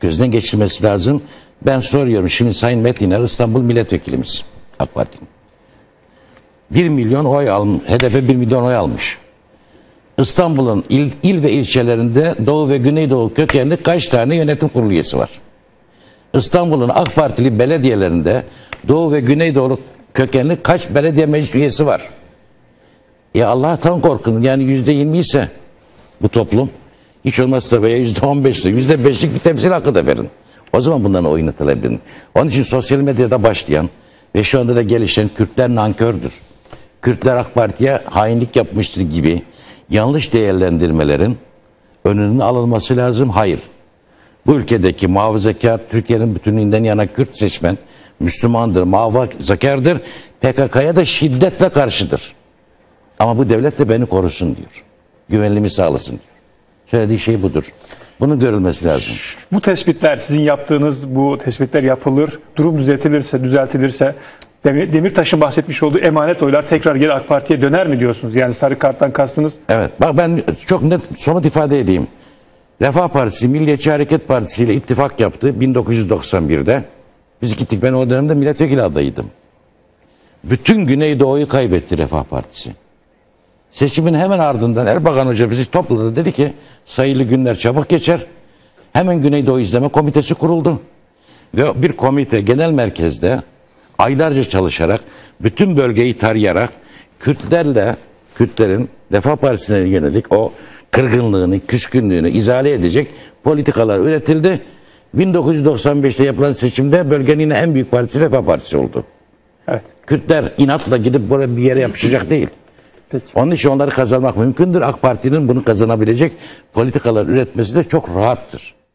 gözden geçirmesi lazım. Ben soruyorum şimdi Sayın Metiner İstanbul milletvekilimiz AK Parti'nin. 1 milyon oy almış. HDP 1 milyon oy almış. İstanbul'un il, il ve ilçelerinde Doğu ve Güneydoğu kökenli kaç tane yönetim kurulu üyesi var? İstanbul'un AK Partili belediyelerinde Doğu ve Güneydoğu kökenli kaç belediye meclis üyesi var? Ya Allah'tan korkun yani yüzde yirmi ise bu toplum hiç olmazsa veya yüzde on beşse yüzde beşlik bir temsil hakkı da verin. O zaman bundan oynatılabilir. Onun için sosyal medyada başlayan ve şu anda da gelişen Kürtler nankördür. Kürtler AK Parti'ye hainlik yapmıştır gibi yanlış değerlendirmelerin önünün alınması lazım. Hayır. Bu ülkedeki muhafazakar Türkiye'nin bütünlüğünden yana Kürt seçmen Müslümandır, muhafazakardır. PKK'ya da şiddetle karşıdır. Ama bu devlet de beni korusun diyor. Güvenliğimi sağlasın diyor. Söylediği şey budur. Bunun görülmesi lazım. Bu tespitler sizin yaptığınız bu tespitler yapılır. Durum düzeltilirse, düzeltilirse Demir, Demirtaş'ın bahsetmiş olduğu emanet oylar tekrar geri AK Parti'ye döner mi diyorsunuz? Yani sarı karttan kastınız Evet. Bak ben çok net somut ifade edeyim. Refah Partisi Milliyetçi Hareket Partisi ile ittifak yaptı 1991'de. Biz gittik ben o dönemde milletvekili adayıydım. Bütün Güneydoğu'yu kaybetti Refah Partisi. Seçimin hemen ardından Erbakan Hoca bizi topladı dedi ki sayılı günler çabuk geçer. Hemen Güneydoğu İzleme Komitesi kuruldu. Ve bir komite genel merkezde aylarca çalışarak bütün bölgeyi tarayarak Kürtlerle Kürtlerin Refah Partisi'ne yönelik o kırgınlığını, küskünlüğünü izale edecek politikalar üretildi. 1995'te yapılan seçimde bölgenin en büyük partisi Refah Partisi oldu. Evet. Kürtler inatla gidip buraya bir yere yapışacak değil. Peki. Onun için onları kazanmak mümkündür. AK Parti'nin bunu kazanabilecek politikalar üretmesi de çok rahattır.